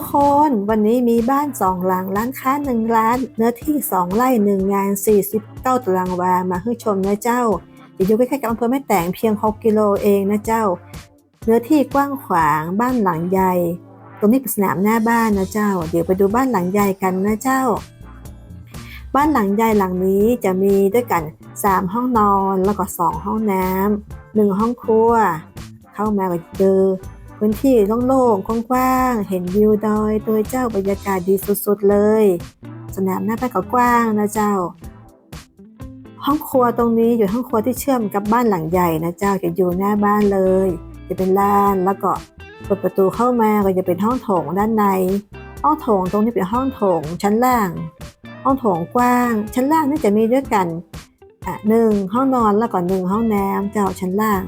ทุกคนวันนี้มีบ้านสองหลังร้านค้าหนึ่งร้าน เนื้อที่สองไร่หนึ่งงาน 49ตารางวามาให้ชมนะเจ้าอยู่ใกล้ๆกับอำเภอแม่แตงเพียง 6 กิโลเองนะเจ้า เนื้อที่กว้างขวางบ้านหลังใหญ่ ตรงนี้เป็นสนามหน้าบ้านนะเจ้า เดี๋ยวไปดูบ้านหลังใหญ่กันนะเจ้า บ้านหลังใหญ่หลังนี้จะมีด้วยกัน 3 ห้องนอนแล้วก็ 2 ห้องน้ำหนึ่งห้องครัว เข้ามาก็เจอ พื้นที่โล่งๆกว้างๆเห็นวิวดอยตัวเจ้าบรรยากาศดีสุดๆเลย สนามหน้าบ้านก็กว้างนะเจ้า ห้องครัวตรงนี้อยู่ห้องครัวที่เชื่อมกับบ้านหลังใหญ่นะเจ้าจะอยู่หน้าบ้านเลย จะเป็นลานแล้วก็เปิดประตูเข้ามาก็จะเป็นห้องโถงด้านใน ห้องโถงตรงนี้เป็นห้องโถงชั้นล่าง ห้องโถงกว้าง ชั้นล่างนี่จะมีด้วยกันอะหนึ่งห้องนอนแล้วก็หนึ่งห้องน้ำเจ้าชั้นล่าง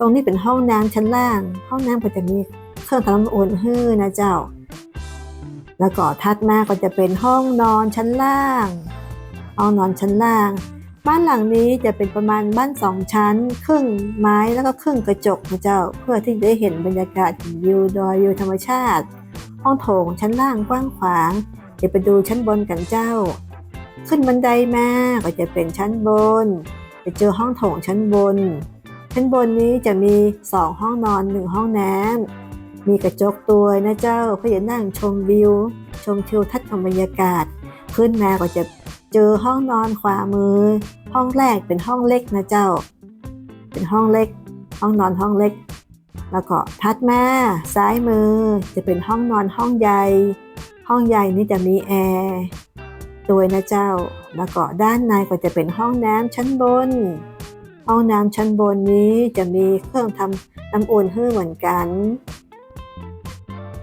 ตรงนี้เป็นห้องน้ำชั้นล่าง ห้องน้ำก็จะมีเครื่องทำน้ำอุ่นให้นะเจ้า แล้วก็ถัดมาก็จะเป็นห้องนอนชั้นล่างห้องนอนชั้นล่าง บ้านหลังนี้จะเป็นประมาณบ้านสองชั้น ครึ่งไม้แล้วก็ครึ่งกระจกนะเจ้า เพื่อที่จะได้เห็นบรรยากาศวิวดอยวิวธรรมชาติ ห้องโถงชั้นล่างกว้างขวาง เดี๋ยวไปดูชั้นบนกันเจ้า ขึ้นบันไดมาก็จะเป็นชั้นบน จะเจอห้องโถงชั้นบน ชั้นบนนี้จะมี 2 ห้องนอน 1 ห้องน้ำมีกระจกตัวนะเจ้าเพื่อจะนั่งชมวิว ชมทิวทัศน์ของบรรยากาศ ขึ้นมาก็จะเจอห้องนอนขวามือ ห้องแรกเป็นห้องเล็กนะเจ้า เป็นห้องเล็ก ห้องนอนห้องเล็ก แล้วก็ทัดมาซ้ายมือจะเป็นห้องนอนห้องใหญ่ ห้องใหญ่นี้จะมีแอร์ด้วยนะเจ้า แล้วก็ด้านในก็จะเป็นห้องน้ำชั้นบน ห้องน้ำชั้นบนนี้จะมีเครื่องทำน้ำอุ่นให้เหมือนกัน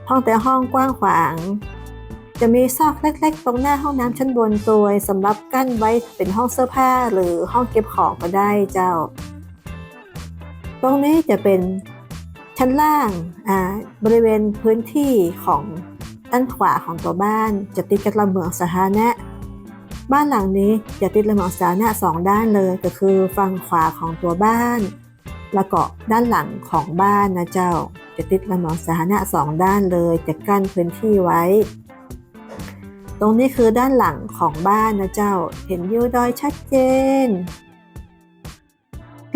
ห้องแต่ห้องกว้างขวาง จะมีซอกเล็กๆ ตรงหน้าห้องน้ำชั้นบนตัวสำหรับกั้นไว้เป็นห้องเสื้อผ้าหรือห้องเก็บของก็ได้เจ้า ตรงนี้จะเป็นชั้นล่างอ่าบริเวณพื้นที่ของด้านขวาของตัวบ้าน จะติดกับลำเหมืองสาธารณะ บ้านหลังนี้จะติดระเบียงสาธารณะสองด้านเลยก็คือฝั่งขวาของตัวบ้าน แล้วก็ด้านหลังของบ้านนะเจ้า จะติดระเบียงสาธารณะสองด้านเลยจะกั้นพื้นที่ไว้ ตรงนี้คือด้านหลังของบ้านนะเจ้า เห็นวิวดอยชัดเจน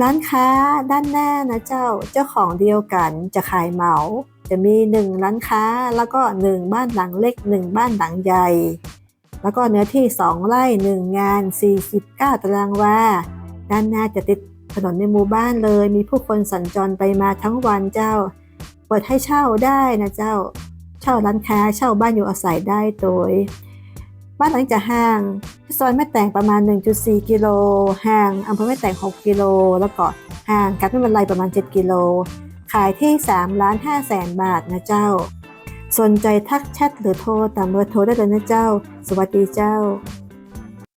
ร้านค้าด้านหน้านะเจ้าเจ้าของเดียวกันจะขายเหมาจะมีหนึ่งร้านค้าแล้วก็หนึ่งบ้านหลังเล็กหนึ่งบ้านหลังใหญ่ แล้วก็เนื้อที่ 2 ไร่ 1 งาน 49 ตารางวา ด้านหน้าจะติดถนนในหมู่บ้านเลย มีผู้คนสัญจรไปมาทั้งวันเจ้า เปิดให้เช่าได้นะเจ้า เช่าร้านค้า เช่าบ้านอยู่อาศัยได้โดย บ้านหลังจะห่างซอยแม่แตงประมาณ 1.4 กิโล ห่างอำเภอแม่แตง 6 กิโล แล้วก็ห่างกันไม่เป็นไรประมาณ 7 กิโล ขายที่ 3 ล้าน5แสนบาทนะเจ้า สนใจทักแชทหรือโทรตามเบอร์โทรได้เลยนะเจ้า สวัสดีเจ้า